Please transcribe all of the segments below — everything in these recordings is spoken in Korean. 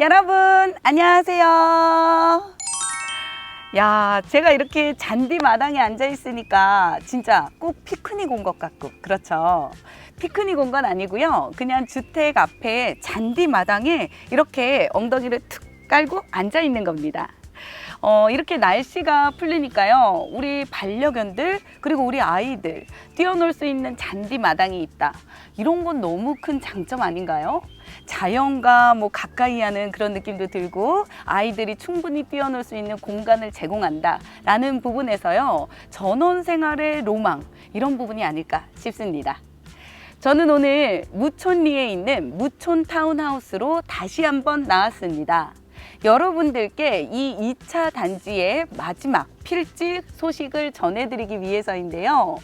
여러분, 안녕하세요. 야, 제가 이렇게 잔디 마당에 앉아 있으니까 진짜 꼭 피크닉 온 것 같고, 그렇죠. 피크닉 온 건 아니고요. 그냥 주택 앞에 잔디 마당에 이렇게 엉덩이를 툭 깔고 앉아 있는 겁니다. 어, 이렇게 날씨가 풀리니까요. 우리 반려견들, 그리고 우리 아이들, 뛰어놀 수 있는 잔디 마당이 있다. 이런 건 너무 큰 장점 아닌가요? 자연과 뭐 가까이 하는 그런 느낌도 들고 아이들이 충분히 뛰어놀 수 있는 공간을 제공한다. 라는 부분에서요. 전원 생활의 로망, 이런 부분이 아닐까 싶습니다. 저는 오늘 무촌리에 있는 무촌 타운하우스로 다시 한번 나왔습니다. 여러분들께 이 2차 단지의 마지막 필지 소식을 전해드리기 위해서인데요.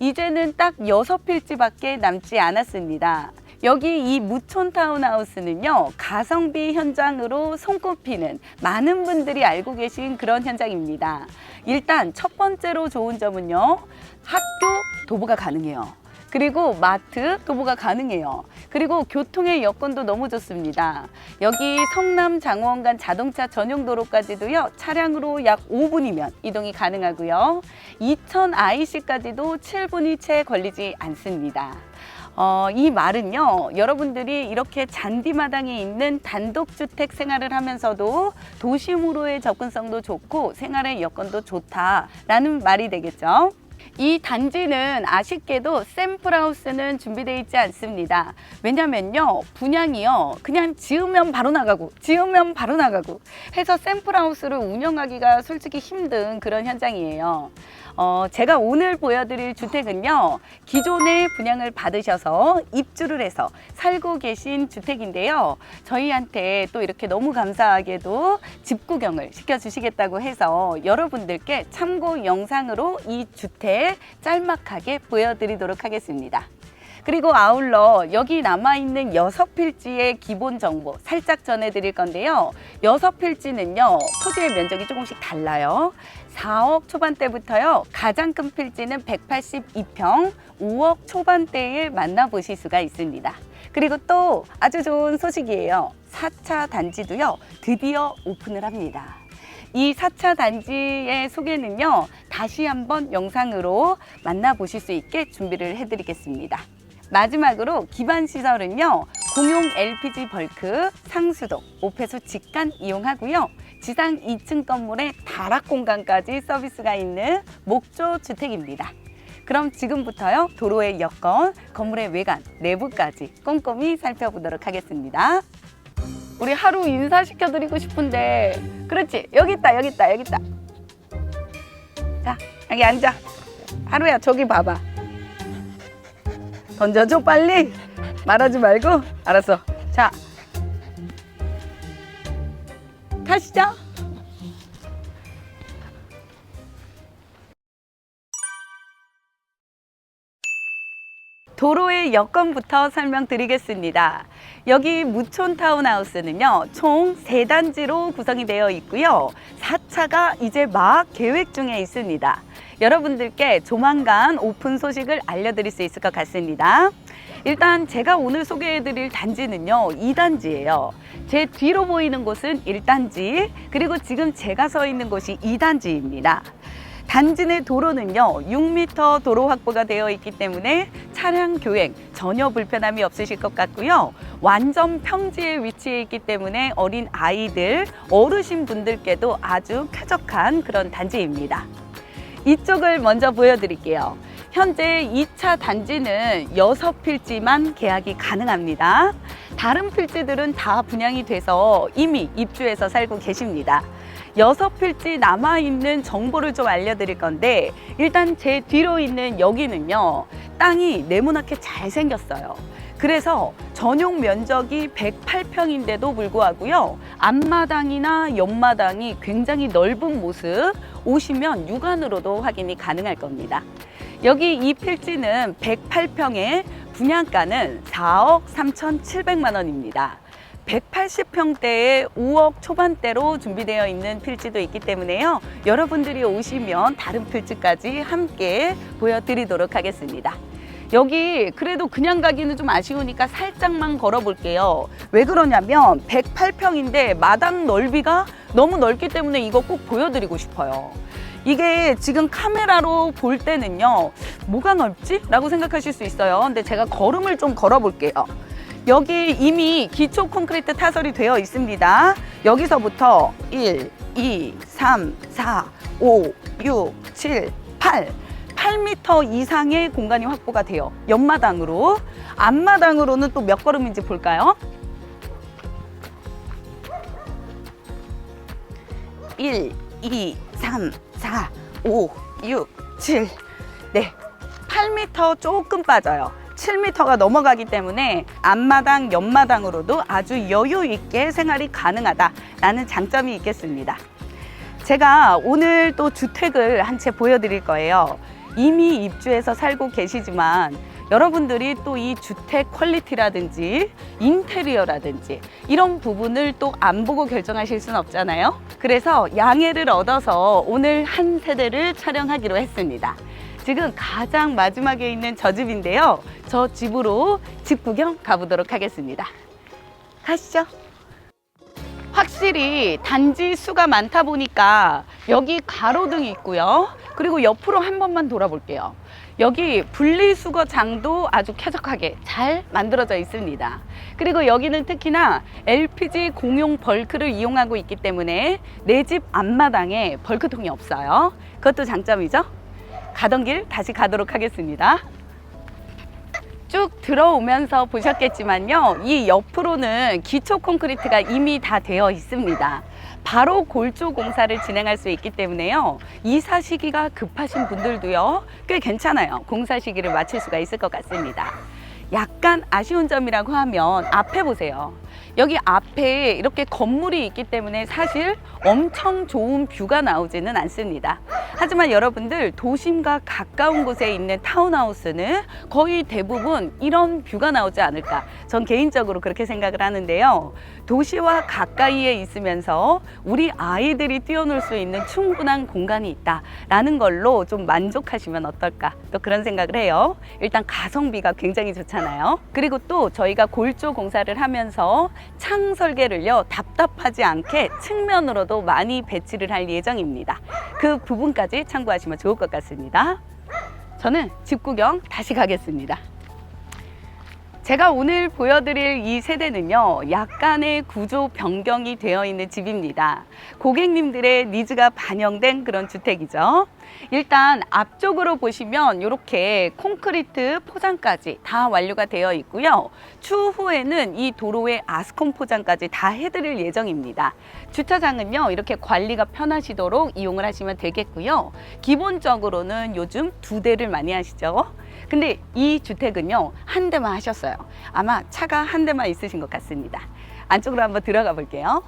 이제는 딱 여섯 필지밖에 남지 않았습니다. 여기 이 무촌 타운하우스는요, 가성비 현장으로 손꼽히는 많은 분들이 알고 계신 그런 현장입니다. 일단 첫 번째로 좋은 점은요, 학교 도보가 가능해요. 그리고 마트 도보가 가능해요. 그리고 교통의 여건도 너무 좋습니다. 여기 성남 장원간 자동차 전용 도로까지도요. 차량으로 약 5분이면 이동이 가능하고요. 이천 IC까지도 7분이 채 걸리지 않습니다. 어, 이 말은요, 여러분들이 이렇게 잔디마당에 있는 단독주택 생활을 하면서도 도심으로의 접근성도 좋고 생활의 여건도 좋다라는 말이 되겠죠. 이 단지는 아쉽게도 샘플하우스는 준비되어 있지 않습니다. 왜냐면요, 분양이요, 그냥 지으면 바로 나가고, 지으면 바로 나가고 해서 샘플하우스를 운영하기가 솔직히 힘든 그런 현장이에요. 어, 제가 오늘 보여드릴 주택은요, 기존에 분양을 받으셔서 입주를 해서 살고 계신 주택인데요. 저희한테 또 이렇게 너무 감사하게도 집 구경을 시켜주시겠다고 해서 여러분들께 참고 영상으로 이 주택 짤막하게 보여드리도록 하겠습니다. 그리고 아울러 여기 남아있는 여섯 필지의 기본 정보 살짝 전해드릴 건데요. 여섯 필지는요, 토지의 면적이 조금씩 달라요. 4억 초반대부터요, 가장 큰 필지는 182평, 5억 초반대에 만나보실 수가 있습니다. 그리고 또 아주 좋은 소식이에요. 4차 단지도요, 드디어 오픈을 합니다. 이 4차 단지의 소개는요, 다시 한번 영상으로 만나보실 수 있게 준비를 해드리겠습니다. 마지막으로 기반 시설은요, 공용 LPG 벌크, 상수도, 오폐수 직관 이용하고요. 지상 2층 건물에 다락 공간까지 서비스가 있는 목조 주택입니다. 그럼 지금부터요, 도로의 여건, 건물의 외관, 내부까지 꼼꼼히 살펴보도록 하겠습니다. 우리 하루 인사시켜드리고 싶은데, 그렇지. 여기 있다, 여기 있다, 여기 있다. 자, 여기 앉아. 하루야, 저기 봐봐. 던져줘, 빨리. 말하지 말고. 알았어. 자. 타시죠. 도로의 여건부터 설명드리겠습니다. 여기 무촌 타운하우스는요, 총 세단지로 구성이 되어 있고요. 4차가 이제 막 계획 중에 있습니다. 여러분들께 조만간 오픈 소식을 알려드릴 수 있을 것 같습니다. 일단 제가 오늘 소개해드릴 단지는요, 2단지예요. 제 뒤로 보이는 곳은 1단지, 그리고 지금 제가 서 있는 곳이 2단지입니다. 단지 내 도로는요 6m 도로 확보가 되어 있기 때문에 차량 교행 전혀 불편함이 없으실 것 같고요 완전 평지에 위치해 있기 때문에 어린 아이들 어르신 분들께도 아주 쾌적한 그런 단지입니다 이쪽을 먼저 보여드릴게요. 현재 2차 단지는 여섯 필지만 계약이 가능합니다. 다른 필지들은 다 분양이 돼서 이미 입주해서 살고 계십니다 여섯 필지 남아있는 정보를 좀 알려드릴 건데 일단 제 뒤로 있는 여기는요 땅이 네모나게 잘 생겼어요. 그래서 전용 면적이 108평인데도 불구하고요 앞마당이나 옆마당이 굉장히 넓은 모습 오시면 육안으로도 확인이 가능할 겁니다. 여기 이 필지는 108평에 분양가는 4억 3,700만 원입니다 180평대에 5억 초반대로 준비되어 있는 필지도 있기 때문에요. 여러분들이 오시면 다른 필지까지 함께 보여드리도록 하겠습니다. 여기 그래도 그냥 가기는 좀 아쉬우니까 살짝만 걸어볼게요. 왜 그러냐면 108평인데 마당 넓이가 너무 넓기 때문에 이거 꼭 보여드리고 싶어요. 이게 지금 카메라로 볼 때는요, 뭐가 넓지? 라고 생각하실 수 있어요. 근데 제가 걸음을 좀 걸어볼게요. 여기 이미 기초 콘크리트 타설이 되어 있습니다. 여기서부터 1, 2, 3, 4, 5, 6, 7, 8. 8m 이상의 공간이 확보가 돼요. 옆마당으로. 앞마당으로는 또 몇 걸음인지 볼까요? 1, 2, 3, 4, 5, 6, 7. 네. 8m 조금 빠져요. 7m가 넘어가기 때문에 앞마당, 옆마당으로도 아주 여유 있게 생활이 가능하다라는 장점이 있겠습니다. 제가 오늘 또 주택을 한 채 보여드릴 거예요. 이미 입주해서 살고 계시지만 여러분들이 또 이 주택 퀄리티라든지 인테리어라든지 이런 부분을 또 안 보고 결정하실 수는 없잖아요. 그래서 양해를 얻어서 오늘 한 세대를 촬영하기로 했습니다. 지금 가장 마지막에 있는 저 집인데요. 저 집으로 집 구경 가보도록 하겠습니다. 가시죠. 확실히 단지 수가 많다 보니까 여기 가로등이 있고요. 그리고 옆으로 한 번만 돌아볼게요. 여기 분리수거 장도 아주 쾌적하게 잘 만들어져 있습니다. 그리고 여기는 특히나 LPG 공용 벌크를 이용하고 있기 때문에 내 집 앞마당에 벌크통이 없어요. 그것도 장점이죠. 가던 길 다시 가도록 하겠습니다. 쭉 들어오면서 보셨겠지만요. 이 옆으로는 기초 콘크리트가 이미 다 되어 있습니다. 바로 골조 공사를 진행할 수 있기 때문에요. 이사 시기가 급하신 분들도요. 꽤 괜찮아요. 공사 시기를 맞출 수가 있을 것 같습니다. 약간 아쉬운 점이라고 하면 앞에 보세요. 여기 앞에 이렇게 건물이 있기 때문에 사실 엄청 좋은 뷰가 나오지는 않습니다. 하지만 여러분들 도심과 가까운 곳에 있는 타운하우스는 거의 대부분 이런 뷰가 나오지 않을까. 전 개인적으로 그렇게 생각을 하는데요. 도시와 가까이에 있으면서 우리 아이들이 뛰어놀 수 있는 충분한 공간이 있다라는 걸로 좀 만족하시면 어떨까. 또 그런 생각을 해요. 일단 가성비가 굉장히 좋잖아요. 그리고 또 저희가 골조 공사를 하면서 창 설계를요 답답하지 않게 측면으로도 많이 배치를 할 예정입니다. 그 부분까지 참고하시면 좋을 것 같습니다. 저는 집 구경 다시 가겠습니다. 제가 오늘 보여드릴 이 세대는요, 약간의 구조 변경이 되어 있는 집입니다. 고객님들의 니즈가 반영된 그런 주택이죠. 일단 앞쪽으로 보시면 이렇게 콘크리트 포장까지 다 완료가 되어 있고요. 추후에는 이 도로에 아스콘 포장까지 다 해드릴 예정입니다. 주차장은요, 이렇게 관리가 편하시도록 이용을 하시면 되겠고요. 기본적으로는 요즘 두 대를 많이 하시죠. 근데 이 주택은요, 한 대만 하셨어요. 아마 차가 한 대만 있으신 것 같습니다. 안쪽으로 한번 들어가 볼게요.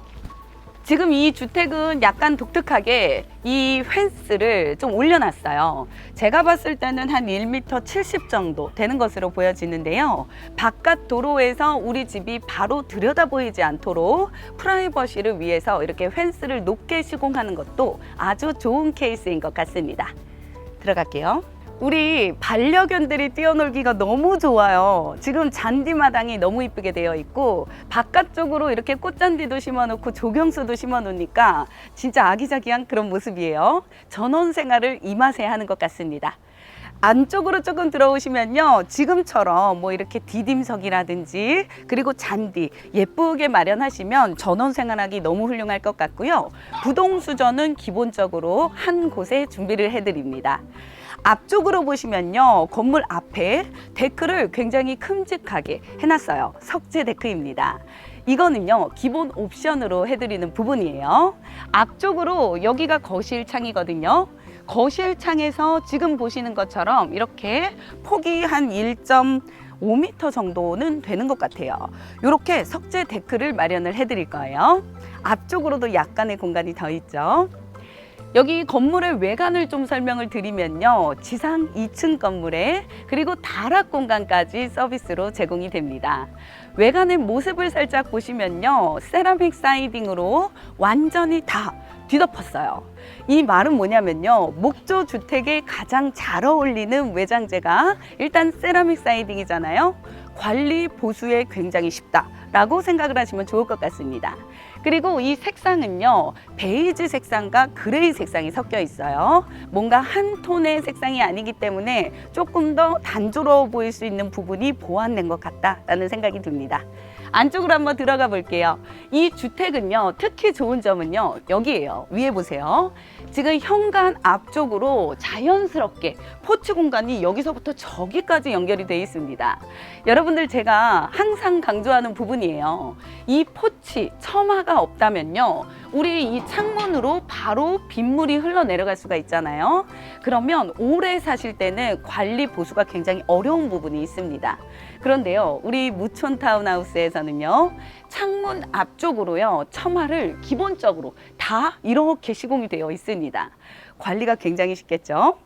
지금 이 주택은 약간 독특하게 이 펜스를 좀 올려놨어요. 제가 봤을 때는 한 1m 70 정도 되는 것으로 보여지는데요. 바깥 도로에서 우리 집이 바로 들여다 보이지 않도록 프라이버시를 위해서 이렇게 펜스를 높게 시공하는 것도 아주 좋은 케이스인 것 같습니다. 들어갈게요. 우리 반려견들이 뛰어놀기가 너무 좋아요. 지금 잔디마당이 너무 이쁘게 되어 있고 바깥쪽으로 이렇게 꽃잔디도 심어놓고 조경수도 심어놓으니까 진짜 아기자기한 그런 모습이에요. 전원 생활을 이 맛에 하는 것 같습니다. 안쪽으로 조금 들어오시면요. 지금처럼 뭐 이렇게 디딤석이라든지 그리고 잔디 예쁘게 마련하시면 전원 생활하기 너무 훌륭할 것 같고요. 부동수전은 기본적으로 한 곳에 준비를 해드립니다. 앞쪽으로 보시면요. 건물 앞에 데크를 굉장히 큼직하게 해놨어요. 석재 데크입니다. 이거는요, 기본 옵션으로 해드리는 부분이에요. 앞쪽으로 여기가 거실 창이거든요. 거실 창에서 지금 보시는 것처럼 이렇게 폭이 한 1.5m 정도는 되는 것 같아요. 이렇게 석재 데크를 마련을 해드릴 거예요. 앞쪽으로도 약간의 공간이 더 있죠. 여기 건물의 외관을 좀 설명을 드리면요. 지상 2층 건물에 그리고 다락 공간까지 서비스로 제공이 됩니다. 외관의 모습을 살짝 보시면요. 세라믹 사이딩으로 완전히 다 뒤덮었어요. 이 말은 뭐냐면요. 목조 주택에 가장 잘 어울리는 외장재가 일단 세라믹 사이딩이잖아요. 관리 보수에 굉장히 쉽다라고 생각을 하시면 좋을 것 같습니다. 그리고 이 색상은요, 베이지 색상과 그레이 색상이 섞여 있어요. 뭔가 한 톤의 색상이 아니기 때문에 조금 더 단조로워 보일 수 있는 부분이 보완된 것 같다라는 생각이 듭니다. 안쪽으로 한번 들어가 볼게요. 이 주택은요, 특히 좋은 점은요, 여기에요. 위에 보세요. 지금 현관 앞쪽으로 자연스럽게 포츠 공간이 여기서부터 저기까지 연결이 되어 있습니다. 여러분들 제가 항상 강조하는 부분이에요. 이 포치, 처마가 없다면요. 우리 이 창문으로 바로 빗물이 흘러내려갈 수가 있잖아요. 그러면 오래 사실 때는 관리 보수가 굉장히 어려운 부분이 있습니다. 그런데요, 우리 무촌 타운하우스에서는요, 창문 앞쪽으로요, 처마를 기본적으로 다 이렇게 시공이 되어 있습니다. 관리가 굉장히 쉽겠죠?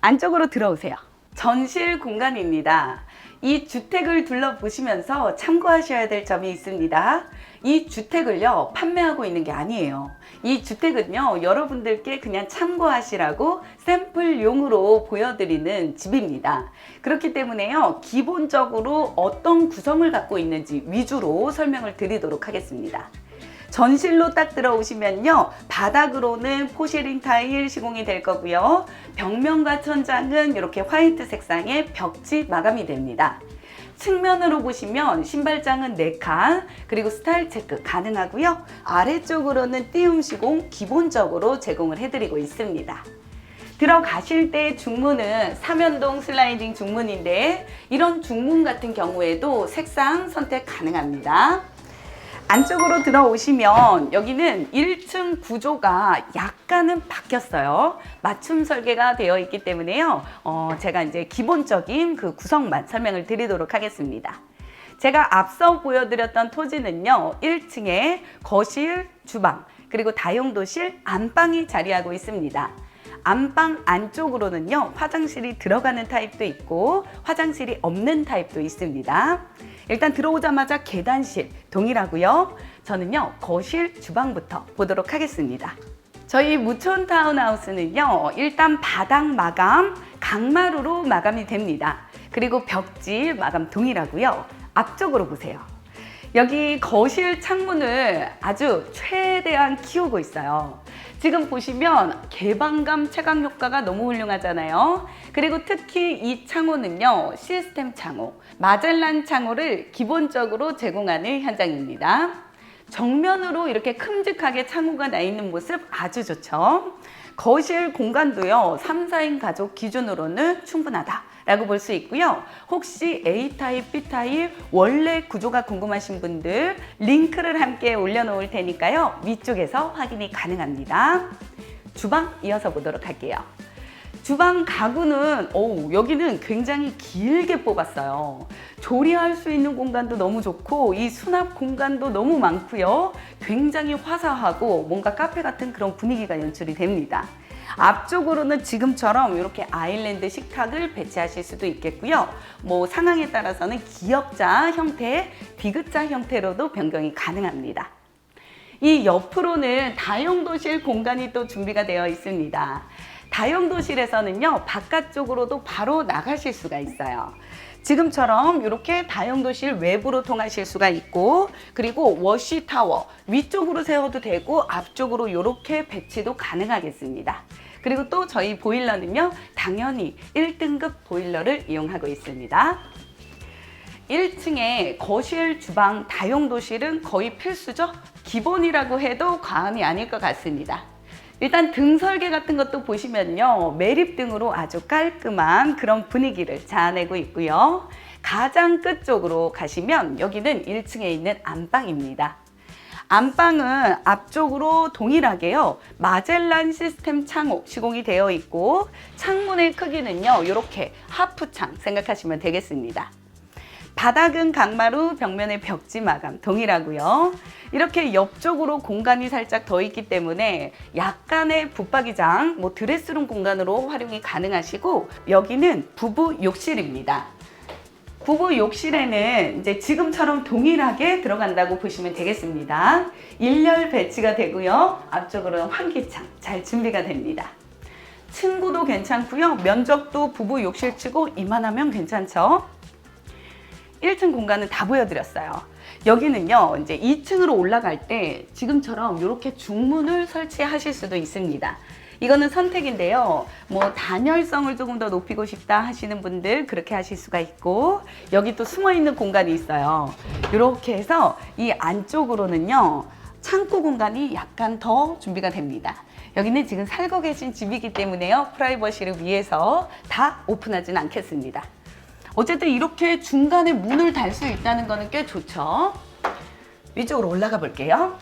안쪽으로 들어오세요. 전실 공간입니다. 이 주택을 둘러보시면서 참고하셔야 될 점이 있습니다. 이 주택을요, 판매하고 있는 게 아니에요. 이 주택은요, 여러분들께 그냥 참고하시라고 샘플용으로 보여드리는 집입니다. 그렇기 때문에요, 기본적으로 어떤 구성을 갖고 있는지 위주로 설명을 드리도록 하겠습니다. 전실로 딱 들어오시면요. 바닥으로는 포시린 타일 시공이 될 거고요. 벽면과 천장은 이렇게 화이트 색상의 벽지 마감이 됩니다. 측면으로 보시면 신발장은 4칸 그리고 스타일 체크 가능하고요. 아래쪽으로는 띄움 시공 기본적으로 제공을 해드리고 있습니다. 들어가실 때 중문은 삼연동 슬라이딩 중문인데 이런 중문 같은 경우에도 색상 선택 가능합니다. 안쪽으로 들어오시면 여기는 1층 구조가 약간은 바뀌었어요. 맞춤 설계가 되어 있기 때문에요. 어, 제가 이제 기본적인 그 구성만 설명을 드리도록 하겠습니다. 제가 앞서 보여드렸던 토지는요, 1층에 거실, 주방, 그리고 다용도실, 안방이 자리하고 있습니다. 안방 안쪽으로는요, 화장실이 들어가는 타입도 있고, 화장실이 없는 타입도 있습니다. 일단 들어오자마자 계단실 동일하고요. 저는요, 거실, 주방부터 보도록 하겠습니다. 저희 무촌 타운하우스는요, 일단 바닥 마감, 강마루로 마감이 됩니다. 그리고 벽지 마감 동일하고요. 앞쪽으로 보세요. 여기 거실 창문을 아주 최대한 키우고 있어요. 지금 보시면 개방감 체감 효과가 너무 훌륭하잖아요. 그리고 특히 이 창호는요, 시스템 창호, 마젤란 창호를 기본적으로 제공하는 현장입니다. 정면으로 이렇게 큼직하게 창호가 나 있는 모습 아주 좋죠. 거실 공간도요, 3, 4인 가족 기준으로는 충분하다. 라고 볼 수 있고요. 혹시 A타입, B타입 원래 구조가 궁금하신 분들 링크를 함께 올려놓을 테니까요. 위쪽에서 확인이 가능합니다. 주방 이어서 보도록 할게요. 주방 가구는 오, 여기는 굉장히 길게 뽑았어요. 조리할 수 있는 공간도 너무 좋고 이 수납 공간도 너무 많고요. 굉장히 화사하고 뭔가 카페 같은 그런 분위기가 연출이 됩니다. 앞쪽으로는 지금처럼 이렇게 아일랜드 식탁을 배치하실 수도 있겠고요. 뭐 상황에 따라서는 기역자 형태, 디귿자 형태로도 변경이 가능합니다. 이 옆으로는 다용도실 공간이 또 준비가 되어 있습니다. 다용도실에서는요, 바깥쪽으로도 바로 나가실 수가 있어요. 지금처럼 이렇게 다용도실 외부로 통하실 수가 있고, 그리고 워시 타워 위쪽으로 세워도 되고, 앞쪽으로 이렇게 배치도 가능하겠습니다. 그리고 또 저희 보일러는요, 당연히 1등급 보일러를 이용하고 있습니다. 1층에 거실, 주방, 다용도실은 거의 필수죠? 기본이라고 해도 과언이 아닐 것 같습니다. 일단 등 설계 같은 것도 보시면요. 매립 등으로 아주 깔끔한 그런 분위기를 자아내고 있고요. 가장 끝 쪽으로 가시면 여기는 1층에 있는 안방입니다. 안방은 앞쪽으로 동일하게요. 마젤란 시스템 창호 시공이 되어 있고 창문의 크기는요. 이렇게 하프창 생각하시면 되겠습니다. 바닥은 강마루, 벽면의 벽지 마감 동일하고요. 이렇게 옆쪽으로 공간이 살짝 더 있기 때문에 약간의 붙박이장, 뭐 드레스룸 공간으로 활용이 가능하시고 여기는 부부 욕실입니다. 부부 욕실에는 이제 지금처럼 동일하게 들어간다고 보시면 되겠습니다. 일렬 배치가 되고요. 앞쪽으로는 환기창 잘 준비가 됩니다. 층고도 괜찮고요. 면적도 부부 욕실치고 이만하면 괜찮죠? 1층 공간은 다 보여드렸어요. 여기는요, 이제 2층으로 올라갈 때 지금처럼 이렇게 중문을 설치하실 수도 있습니다. 이거는 선택인데요. 뭐 단열성을 조금 더 높이고 싶다 하시는 분들 그렇게 하실 수가 있고 여기 또 숨어 있는 공간이 있어요. 이렇게 해서 이 안쪽으로는요. 창고 공간이 약간 더 준비가 됩니다. 여기는 지금 살고 계신 집이기 때문에요. 프라이버시를 위해서 다 오픈하진 않겠습니다. 어쨌든 이렇게 중간에 문을 달 수 있다는 거는 꽤 좋죠. 위쪽으로 올라가 볼게요.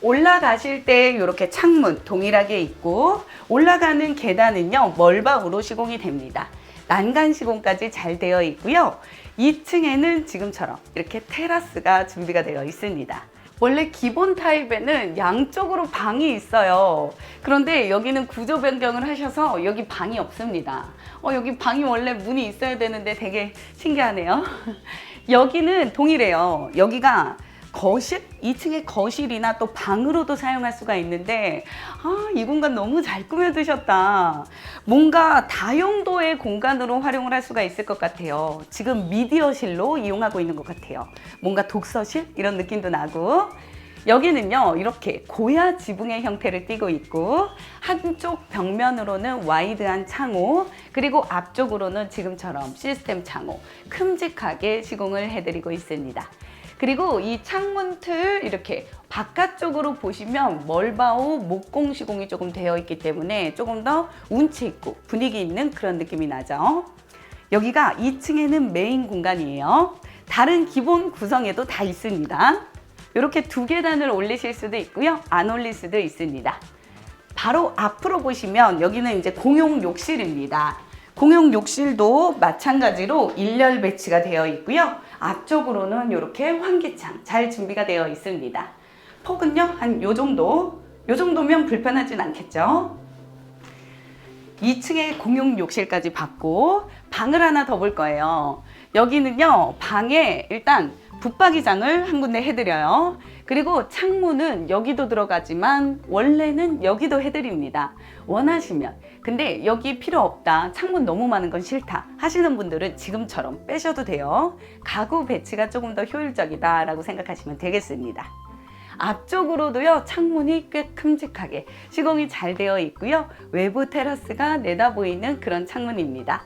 올라가실 때 이렇게 창문 동일하게 있고 올라가는 계단은요 멀방으로 시공이 됩니다. 난간 시공까지 잘 되어 있고요. 2층에는 지금처럼 이렇게 테라스가 준비가 되어 있습니다. 원래 기본 타입에는 양쪽으로 방이 있어요. 그런데 여기는 구조 변경을 하셔서 여기 방이 없습니다. 어, 여기 방이 원래 문이 있어야 되는데 되게 신기하네요. 여기는 동일해요. 여기가 거실? 2층에 거실이나 또 방으로도 사용할 수가 있는데, 아, 이 공간 너무 잘 꾸며두셨다. 뭔가 다용도의 공간으로 활용을 할 수가 있을 것 같아요. 지금 미디어실로 이용하고 있는 것 같아요. 뭔가 독서실? 이런 느낌도 나고. 여기는요, 이렇게 고야 지붕의 형태를 띠고 있고, 한쪽 벽면으로는 와이드한 창호, 그리고 앞쪽으로는 지금처럼 시스템 창호, 큼직하게 시공을 해드리고 있습니다. 그리고 이 창문 틀 이렇게 바깥쪽으로 보시면 멀바오 목공 시공이 조금 되어 있기 때문에 조금 더 운치 있고 분위기 있는 그런 느낌이 나죠. 여기가 2층에는 메인 공간이에요. 다른 기본 구성에도 다 있습니다. 이렇게 두 계단을 올리실 수도 있고요. 안 올릴 수도 있습니다. 바로 앞으로 보시면 여기는 이제 공용 욕실입니다. 공용 욕실도 마찬가지로 일렬 배치가 되어 있고요. 앞쪽으로는 이렇게 환기창 잘 준비가 되어 있습니다. 폭은요, 한 요 정도. 요 정도면 불편하진 않겠죠? 2층에 공용 욕실까지 받고 방을 하나 더 볼 거예요. 여기는요, 방에 일단 붙박이장을 한 군데 해드려요. 그리고 창문은 여기도 들어가지만 원래는 여기도 해드립니다. 원하시면. 근데 여기 필요 없다. 창문 너무 많은 건 싫다. 하시는 분들은 지금처럼 빼셔도 돼요. 가구 배치가 조금 더 효율적이다라고 생각하시면 되겠습니다. 앞쪽으로도요 창문이 꽤 큼직하게 시공이 잘 되어 있고요 외부 테라스가 내다 보이는 그런 창문입니다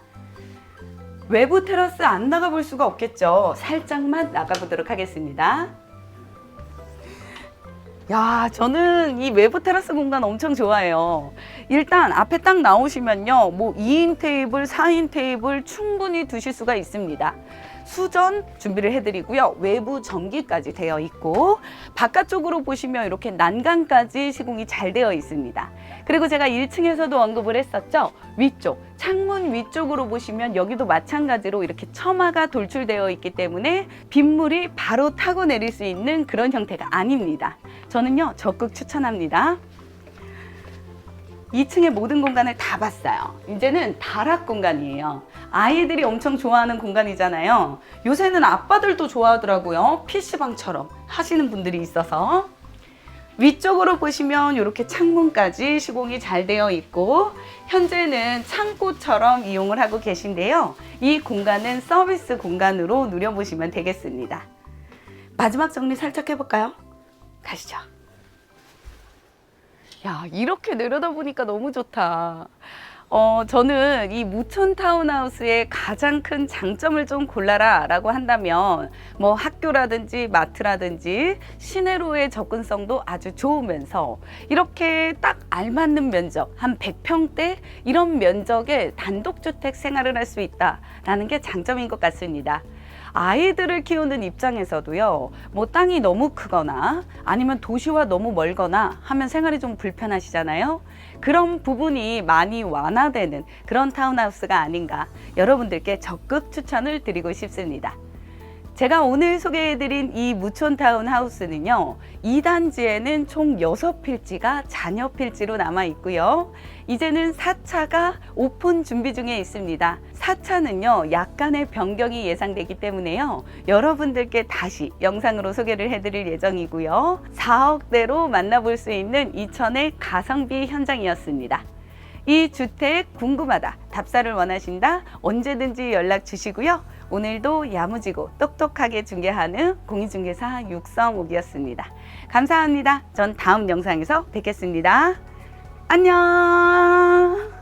외부 테라스 안 나가 볼 수가 없겠죠 살짝만 나가 보도록 하겠습니다 야, 저는 이 외부 테라스 공간 엄청 좋아해요. 일단 앞에 딱 나오시면요. 뭐 2인 테이블, 4인 테이블 충분히 두실 수가 있습니다. 수전 준비를 해드리고요. 외부 전기까지 되어 있고 바깥쪽으로 보시면 이렇게 난간까지 시공이 잘 되어 있습니다. 그리고 제가 1층에서도 언급을 했었죠. 위쪽 창문 위쪽으로 보시면 여기도 마찬가지로 이렇게 처마가 돌출되어 있기 때문에 빗물이 바로 타고 내릴 수 있는 그런 형태가 아닙니다. 저는요 적극 추천합니다. 2층의 모든 공간을 다 봤어요. 이제는 다락 공간이에요. 아이들이 엄청 좋아하는 공간이잖아요. 요새는 아빠들도 좋아하더라고요. PC방처럼 하시는 분들이 있어서. 위쪽으로 보시면 이렇게 창문까지 시공이 잘 되어 있고 현재는 창고처럼 이용을 하고 계신데요. 이 공간은 서비스 공간으로 누려보시면 되겠습니다. 마지막 정리 살짝 해볼까요? 가시죠. 야, 이렇게 내려다보니까 너무 좋다. 어, 저는 이 무촌 타운하우스의 가장 큰 장점을 좀 골라라 라고 한다면 뭐 학교라든지 마트라든지 시내로의 접근성도 아주 좋으면서 이렇게 딱 알맞는 면적 한 100평대 이런 면적의 단독주택 생활을 할 수 있다라는 게 장점인 것 같습니다. 아이들을 키우는 입장에서도요, 뭐 땅이 너무 크거나 아니면 도시와 너무 멀거나 하면 생활이 좀 불편하시잖아요. 그런 부분이 많이 완화되는 그런 타운하우스가 아닌가 여러분들께 적극 추천을 드리고 싶습니다. 제가 오늘 소개해드린 이 무촌타운 하우스는요, 2단지에는 총 6필지가 잔여 필지로 남아 있고요. 이제는 4차가 오픈 준비 중에 있습니다. 4차는요, 약간의 변경이 예상되기 때문에요. 여러분들께 다시 영상으로 소개를 해드릴 예정이고요. 4억대로 만나볼 수 있는 이천의 가성비 현장이었습니다. 이 주택 궁금하다, 답사를 원하신다, 언제든지 연락 주시고요. 오늘도 야무지고 똑똑하게 중개하는 공인중개사 육성옥이었습니다. 감사합니다. 전 다음 영상에서 뵙겠습니다. 안녕!